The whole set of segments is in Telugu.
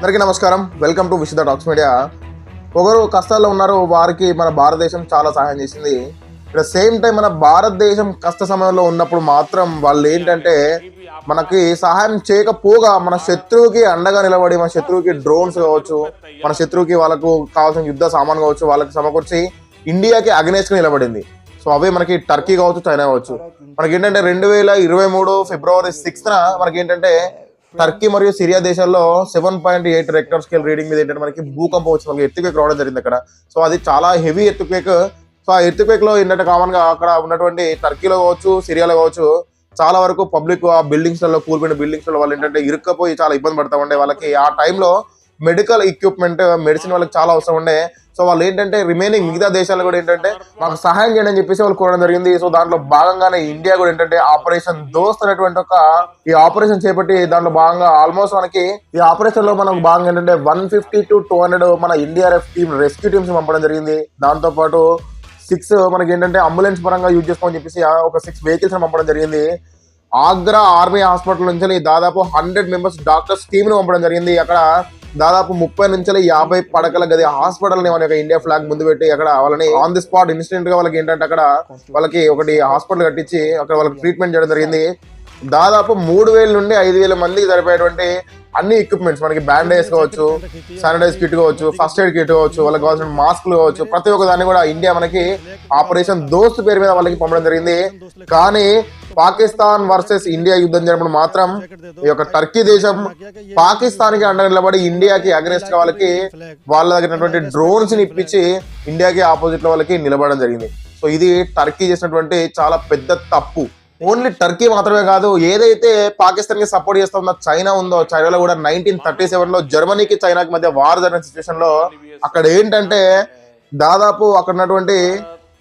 అందరికీ నమస్కారం. Welcome to Vishida talks media ఒకరు కష్టాల్లో ఉన్నారు వారికి మన భారతదేశం చాలా సహాయం చేసింది. ఇక్కడ సేమ్ టైం మన భారతదేశం కష్ట సమయంలో ఉన్నప్పుడు మాత్రం వాళ్ళు ఏంటంటే మనకి సహాయం చేయకపోగా మన శత్రువుకి అండగా నిలబడి మన శత్రువుకి డ్రోన్స్ కావచ్చు మన శత్రువుకి వాళ్ళకు కావాల్సిన యుద్ధ సామాన్ కావచ్చు వాళ్ళకి సమకూర్చి ఇండియాకి అగనేస్ట్ నిలబడింది. సో అవే మనకి టర్కీ కావచ్చు చైనా కావచ్చు. మనకి ఏంటంటే రెండు వేల ఇరవై మూడు ఫిబ్రవరి సిక్స్త్న మనకి ఏంటంటే టర్కీ మరియు సిరియా దేశాల్లో seven point eight Richter scale reading మీద ఏంటంటే మనకి భూకంపం వచ్చి మనకి ఎత్తుకేక్ రావడం జరిగింది అక్కడ. సో అది చాలా హెవీ ఎత్తుకేక్ సో ఆ ఎత్తుకేక్లో ఏంటంటే కామన్గా అక్కడ ఉన్నటువంటి టర్కీలో కావచ్చు సిరియాలో కావచ్చు చాలా వరకు పబ్లిక్ ఆ బిల్డింగ్స్లో కూలిపోయిన బిల్డింగ్స్లో వాళ్ళు ఏంటంటే ఇరుక్కపోయి చాలా ఇబ్బంది పడతా ఉండే వాళ్ళకి. ఆ టైంలో మెడికల్ ఎక్విప్మెంట్ మెడిసిన్ వాళ్ళకి చాలా అవసరం ఉండే. సో వాళ్ళు ఏంటంటే రిమైనింగ్ మిగతా దేశాలు కూడా ఏంటంటే మాకు సహాయం చేయండి అని చెప్పేసి వాళ్ళు కోరడం జరిగింది. సో దాంట్లో భాగంగానే ఇండియా కూడా ఏంటంటే ఆపరేషన్ దోస్త్ అనేటువంటి ఒక ఈ ఆపరేషన్ చేపట్టి దాంట్లో భాగంగా ఆల్మోస్ట్ మనకి ఈ ఆపరేషన్లో మనకు భాగంగా ఏంటంటే one fifty to two hundred మన ఇండియాఎఫ్ టీమ్ రెస్క్యూ టీమ్స్ పంపడం జరిగింది. దాంతో పాటు సిక్స్ మనకి ఏంటంటే అంబులెన్స్ పరంగా యూజ్ చేసుకోమని చెప్పేసి ఒక సిక్స్ వెహికల్స్ పంపడం జరిగింది. ఆగ్రా ఆర్మీ హాస్పిటల్ నుంచి దాదాపు హండ్రెడ్ మెంబర్స్ డాక్టర్స్ టీమ్ను పంపడం జరిగింది. అక్కడ దాదాపు ముప్పై నుంచి యాభై పడకల గది హాస్పిటల్ని మన యొక్క ఇండియా ఫ్లాగ్ ముందు పెట్టి అక్కడ వాళ్ళని ఆన్ ది స్పాట్ ఇన్స్టెంట్గా వాళ్ళకి ఏంటంటే అక్కడ వాళ్ళకి ఒకటి హాస్పిటల్ కట్టించి అక్కడ వాళ్ళకి ట్రీట్మెంట్ చేయడం జరిగింది. దాదాపు మూడు వేల నుండి ఐదు వేల మందికి సరిపోయేటువంటి అన్ని ఎక్విప్మెంట్స్ మనకి బ్యాండేజ్ కావచ్చు శానిటైజ్ కిట్ కావచ్చు ఫస్ట్ ఎయిడ్ కిట్ కావచ్చు వాళ్ళకి కావాల్సిన మాస్క్లు కావచ్చు ప్రతి ఒక్క దాన్ని కూడా ఇండియా మనకి ఆపరేషన్ దోస్త్ పేరు మీద వాళ్ళకి పంపడం జరిగింది. కానీ పాకిస్తాన్ వర్సెస్ ఇండియా యుద్ధం జరిగినప్పుడు మాత్రం ఈ యొక్క టర్కీ దేశం పాకిస్తాన్కి అండ నిలబడి ఇండియాకి అగ్రెస్ట్ వాళ్ళకి వాళ్ళ దగ్గర డ్రోన్స్ని ఇప్పించి ఇండియాకి ఆపోజిట్లో వాళ్ళకి నిలబడడం జరిగింది. సో ఇది టర్కీ చేసినటువంటి చాలా పెద్ద తప్పు. ఓన్లీ టర్కీ మాత్రమే కాదు ఏదైతే పాకిస్తాన్కి సపోర్ట్ చేస్తున్న చైనా ఉందో చైనాలో కూడా నైన్టీన్ థర్టీ సెవెన్లో జర్మనీకి చైనాకి మధ్య వార్ జరిగిన సిచ్యువేషన్లో అక్కడ ఏంటంటే దాదాపు అక్కడ ఉన్నటువంటి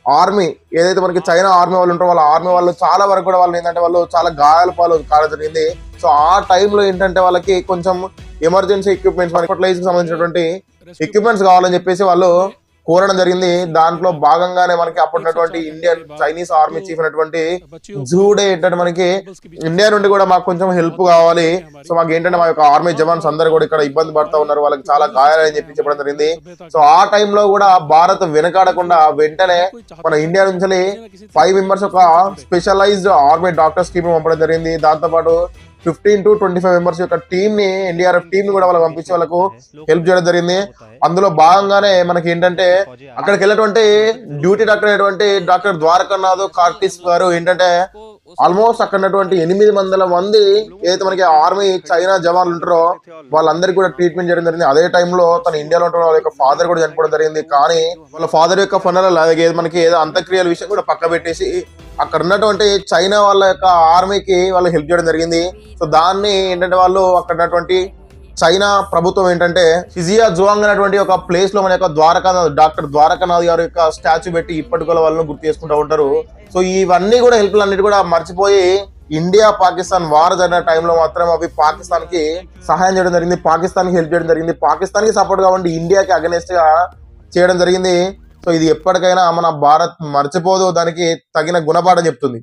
ఆర్మీ ఏదైతే మనకి చైనా ఆర్మీ వాళ్ళు ఉంటారో వాళ్ళ ఆర్మీ వాళ్ళు చాలా వరకు కూడా వాళ్ళు ఏంటంటే వాళ్ళు చాలా గాయాల పాలు కావడం జరిగింది. సో ఆ టైంలో ఏంటంటే వాళ్ళకి కొంచెం ఎమర్జెన్సీ ఎక్విప్మెంట్స్ మనకి ఫర్టిలైజర్ సంబంధించినటువంటి ఎక్విప్మెంట్స్ కావాలని చెప్పేసి వాళ్ళు కోరడం జరిగింది. దాంట్లో భాగంగానే మనకి అప్పుడున్నటువంటి ఇండియన్ చైనీస్ ఆర్మీ చీఫ్ అయినటువంటి జూడే ఏంటంటే మనకి ఇండియా నుండి కూడా మాకు కొంచెం హెల్ప్ కావాలి. సో మాకు ఏంటంటే మా యొక్క ఆర్మీ జవాన్స్ అందరు కూడా ఇక్కడ ఇబ్బంది పడతా ఉన్నారు. వాళ్ళకి చాలా గాయాలని చెప్పి చెప్పడం జరిగింది. సో ఆ టైంలో కూడా భారత్ వెనకాడకుండా వెంటనే మన ఇండియా నుంచి ఫైవ్ మెంబర్స్ ఒక స్పెషలైజ్డ్ ఆర్మీ డాక్టర్స్ టీమ్ పంపడం జరిగింది. దాంతో పాటు fifteen to twenty five members యొక్క టీమ్ని ఎన్డీఆర్ఎఫ్ టీమ్ని కూడా వాళ్ళకి పంపించి వాళ్ళకు హెల్ప్ చేయడం జరిగింది. అందులో భాగంగానే మనకి ఏంటంటే అక్కడికి వెళ్ళినటువంటి డ్యూటీ డాక్టర్ అయినటువంటి డాక్టర్ ద్వారకానాథ్ కార్టిస్ గారు ఏంటంటే ఆల్మోస్ట్ అక్కడ ఉన్నటువంటి ఎనిమిది వందల మంది ఏదైతే మనకి ఆర్మీ చైనా జవాన్లు ఉంటారో వాళ్ళందరికీ కూడా ట్రీట్మెంట్ చేయడం జరిగింది. అదే టైంలో తన ఇండియాలో ఉంటున్న వాళ్ళ యొక్క ఫాదర్ కూడా చనిపోవడం జరిగింది. కానీ వాళ్ళ ఫాదర్ యొక్క ఫనల్ అలాగే మనకి ఏదో అంత్యక్రియల విషయం కూడా పక్క పెట్టేసి అక్కడ ఉన్నటువంటి చైనా వాళ్ళ యొక్క ఆర్మీకి వాళ్ళు హెల్ప్ చేయడం జరిగింది. సో దాన్ని ఏంటంటే వాళ్ళు అక్కడ ఉన్నటువంటి చైనా ప్రభుత్వం ఏంటంటే ఫిజియా జువాంగ్ అనేటువంటి ఒక ప్లేస్లో మన యొక్క ద్వారకానాథ్ డాక్టర్ ద్వారకానాథ్ గారి యొక్క స్టాచ్యూ పెట్టి ఇప్పటి వాళ్ళని గుర్తు చేసుకుంటూ ఉంటారు. సో ఇవన్నీ కూడా హెల్ప్లు అన్నిటి కూడా మర్చిపోయి ఇండియా పాకిస్తాన్ వార్ జరిగిన టైంలో మాత్రం అవి పాకిస్తాన్కి సహాయం చేయడం జరిగింది పాకిస్తాన్కి హెల్ప్ చేయడం జరిగింది పాకిస్తాన్కి సపోర్ట్గా ఉండి ఇండియాకి అగనెస్ట్గా చేయడం జరిగింది. సో ఇది ఎప్పటికైనా మన భారత్ మర్చిపోదు దానికి తగిన గుణపాఠం చెప్తుంది.